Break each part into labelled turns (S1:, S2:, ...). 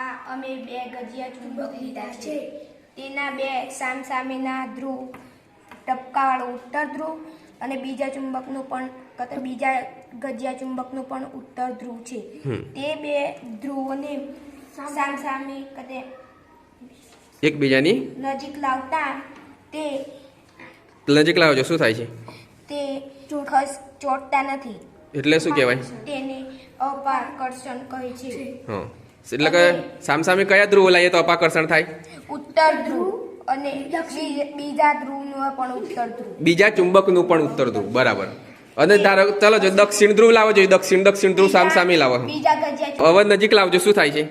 S1: આ અમે બે ગજિયા ચુંબક લીધા છે. તેના બે સામસામેના ધ્રુવ ટપકાવાળો ઉત્તર ધ્રુવ અને બીજા ચુંબકનું પણ કતે બીજા ગજિયા ચુંબકનું પણ ઉત્તર ધ્રુવ છે. તે બે ધ્રુવોને સામસામે કતે
S2: એકબીજાની
S1: નજીક લાવતા તે
S2: નજીક લાવજો શું થાય છે?
S1: તે ખસ ચોટતા નથી.
S2: એટલે શું કહેવાય?
S1: તેને અપાકર્ષણ કહે છે.
S2: હા. એટલે કે સામસામે કયા ધ્રુવ લાવીએ તો અપાકર્ષણ થાય?
S1: ઉત્તર ધ્રુવ અને બીજા ધ્રુવનું પણ ઉત્તર ધ્રુવ.
S2: બીજા ચુંબકનું પણ ઉત્તર ધ્રુવ બરાબર. અને ધારો ચલો જો દક્ષિણ ધ્રુવ લાવો જોઈએ દક્ષિણ દક્ષિણ ધ્રુવ સામસામે લાવો. હવે નજીક લાવજો શું થાય છે?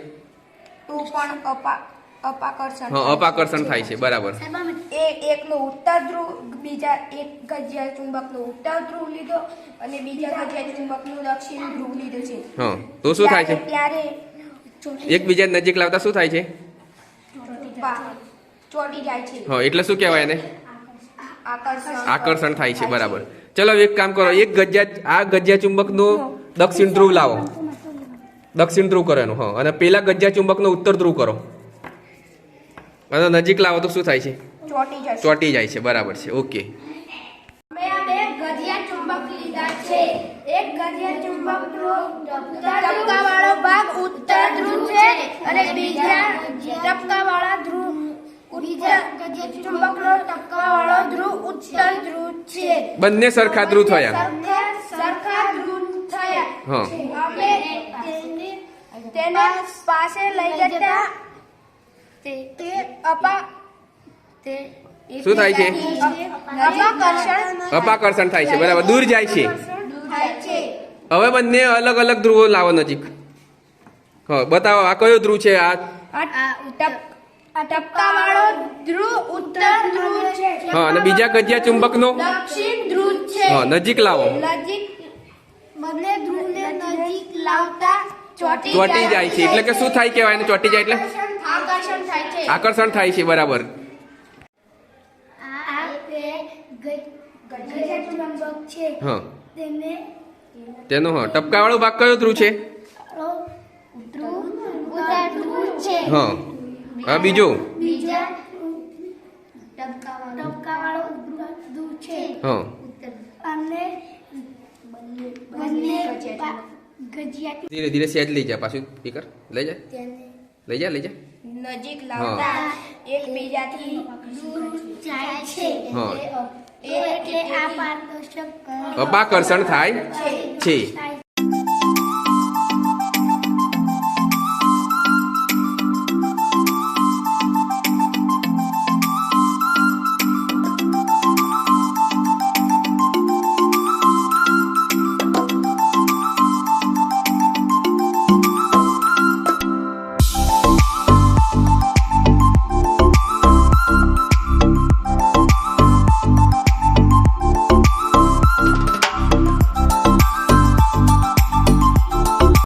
S1: તું પણ અપાકર્ષણ
S2: અપાકર્ષણ થાય છે બરાબર.
S1: એ એકનો ઉત્તર ધ્રુવ બીજા એક ગજિયા ચુંબકનો ઉત્તર ધ્રુવ લીધો અને બીજા ગજિયા ચુંબકનું દક્ષિણ ધ્રુવ લીધો છે.
S2: હા તો શું થાય છે?
S1: ત્યારે
S2: એકબીજા નજીક લાવતા શું થાય છે?
S1: પા- ચોટી જાય છે.
S2: હા એટલે શું કહેવાય એને?
S1: આકર્ષણ.
S2: આકર્ષણ થાય છે બરાબર. ચલો એક કામ કરો એક ગજ્યા આ ગજ્યા ચુંબકનું દક્ષિણ ધ્રુવ લાવો. દક્ષિણ ધ્રુવ કરો એનું હા. અને પેલા ગજ્યા ચુંબકનો ઉત્તર ધ્રુવ કરો. અને નજીક લાવો તો શું થાય છે?
S1: ચોટી
S2: જાય છે બરાબર છે ઓકે.
S1: અમે આ બે ગજિયા ચુંબક લીધા છે એક ગજિયા ચુંબકનો ટપકાવાળો ભાગ ઉત્તર ધ્રુવ છે અને બીજા ટપકાવાળા ધ્રુવ ચુંબકનો ટપકાવાળો ધ્રુવ ઉત્તર ધ્રુવ છે.
S2: બંને સરખા ધ્રુવ થયા.
S1: સરખા સરખા ધ્રુવ થયા અમે તેના પાસે લઈ જતા તે તે અપા તે
S2: શું થાય છે?
S1: અપાકર્ષણ
S2: થાય છે બરાબર. દૂર જાય છે.
S1: છે.
S2: હવે બંને અલગ અલગ ધ્રુવો લાવો નજીક. હા બતાવો આ કયો ધ્રુવ છે? આ
S1: આ ટપ આ ટપકાવાળો ધ્રુવ ઉત્તર ધ્રુવ છે.
S2: હા અને બીજા ગજ્યા ચુંબકનો?
S1: દક્ષિણ ધ્રુવ છે.
S2: હા નજીક લાવો.
S1: નજીક બંને ધ્રુવને નજીક લાવતા ચોટી
S2: ચોટી જાય છે. એટલે કે શું થાય કહેવાય એને? ચોટી જાય એટલે?
S1: આકર્ષણ થાય છે.
S2: આકર્ષણ થાય છે બરાબર.
S1: આ બે ગજિયા ચુંબક છે.
S2: હા.
S1: તેને
S2: તેનો હા ટપકાવાળો ભાગ કયો ધ્રુવ છે
S1: ધ્રુવ ઉત્તર ધ્રુવ છે.
S2: હા. હા બીજો.
S1: બીજા ધ્રુવ છે.
S2: હા.
S1: અને બંને ગજિયા
S2: ધીરે ધીરે સેજ લઈ જા પાછું સ્પીકર. લઈ જા. લઈ જા લઈ જા.
S1: નજીક લાવતા એકબીજાથી દૂર જાય છે.
S2: હા.
S1: એટલે આ પારદર્શક
S2: અપાકર્ષણ થાય છે.